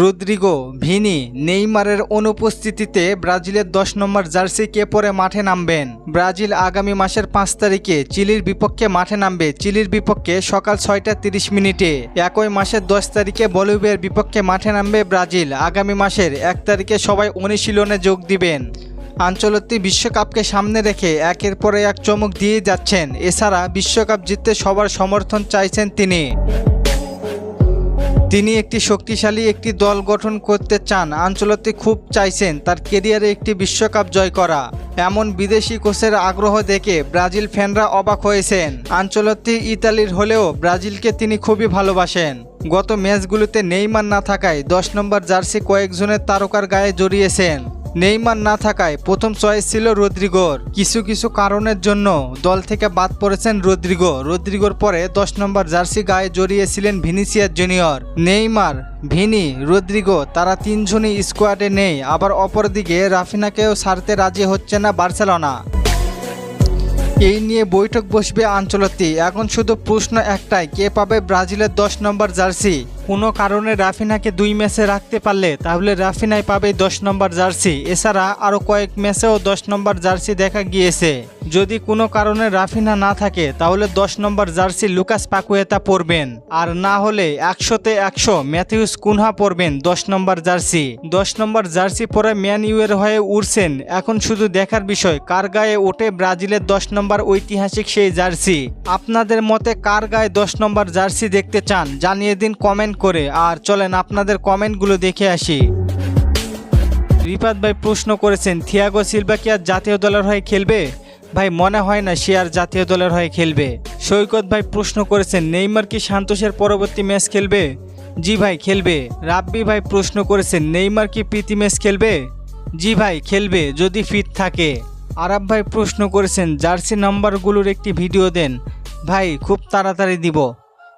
Rodrygo, Vini, নেইমারের অনুপস্থিতিতে ব্রাজিলের দশ নম্বর জার্সি কে পরে মাঠে নামবেন। ব্রাজিল আগামী মাসের পাঁচ তারিখে চিলির বিপক্ষে মাঠে নামবে। চিলির বিপক্ষে সকাল ছয়টা তিরিশ মিনিটে। একই মাসের দশ তারিখে বলিভিয়ার বিপক্ষে মাঠে নামবে ব্রাজিল। আগামী মাসের এক তারিখে সবাই অনুশীলনে যোগ দিবেন। আঞ্চলিক বিশ্বকাপকে সামনে রেখে একের পরে এক চমক দিয়ে যাচ্ছেন। এছাড়া বিশ্বকাপ জিততে সবার সমর্থন চাইছেন তিনি। তিনি একটি শক্তিশালী একটি দল গঠন করতে চান। আঞ্চলতে খুব চাইছেন তার কেরিয়ারে একটি বিশ্বকাপ জয় করা। এমন বিদেশি কোচের আগ্রহ দেখে ব্রাজিল ফ্যানরা অবাক হয়েছেন। আঞ্চলতে ইতালির হলেও ব্রাজিলকে তিনি খুবই ভালোবাসেন। গত ম্যাচগুলোতে নেইমার না থাকায় দশ নম্বর জার্সি কয়েকজনের তারকার গায়ে জড়িয়েছেন। নেইমার না থাকায় প্রথম চয়েস ছিল রদ্রিগোর। কিছু কিছু কারণের জন্য দল থেকে বাদ পড়েছেন রদ্রিগো রদ্রিগোর পরে দশ নম্বর জার্সি গায়ে জড়িয়েছিলেন Vinicius Junior. Neymar, Vini, Rodrigo তারা তিনজনই স্কোয়াডে নেই। আবার অপরদিকে রাফিনাকেও ছাড়তে রাজি হচ্ছে না বার্সেলোনা। এই নিয়ে বৈঠক বসবে আঞ্চলতি। এখন শুধু প্রশ্ন একটাই, কে পাবে ব্রাজিলের দশ নম্বর জার্সি? কোনো কারণে রাফিনাকে দুই ম্যাচে রাখতে পারলে, তাহলে রাফিনাই পাবে দশ নম্বর জার্সি। এছাড়া আরও কয়েক ম্যাচেও দশ নম্বর জার্সি দেখা গিয়েছে। যদি কোনো কারণে রাফিনা না থাকে, তাহলে দশ নম্বর জার্সি লুকাস পাকুয়েতা পরবেন। আর না হলে একশোতে একশো ম্যাথিউস কুনহা পরবেন দশ নম্বর জার্সি। দশ নম্বর জার্সি পরে ম্যান ইউয়ের হয়ে উড়ছেন। এখন শুধু দেখার বিষয়, কার গায়ে ওঠে ব্রাজিলের দশ নম্বর ঐতিহাসিক সেই জার্সি। আপনাদের মতে কার গায়ে দশ নম্বর জার্সি দেখতে চান, জানিয়ে দিন কমেন্ট করে আর চলেন আপনাদের কমেন্টগুলো দেখে আসি। রিপাত ভাই প্রশ্ন করেছেন, থিয়াগো সিলভা কি আর জাতীয় দলের হয়ে খেলবে? ভাই, মনে হয় না সে আর জাতীয় দলের হয়ে খেলবে। সৈকত ভাই প্রশ্ন করেছেন, নেইমার কি সান্তোষের পরবর্তী ম্যাচ খেলবে? জি ভাই, খেলবে। রাব্বি ভাই প্রশ্ন করেছেন, নেইমার কি প্রীতি ম্যাচ খেলবে? জি ভাই, খেলবে, যদি ফিট থাকে। আরাব ভাই প্রশ্ন করেছেন, জার্সি নাম্বারগুলোর একটি ভিডিও দেন। ভাই, খুব তাড়াতাড়ি দিব।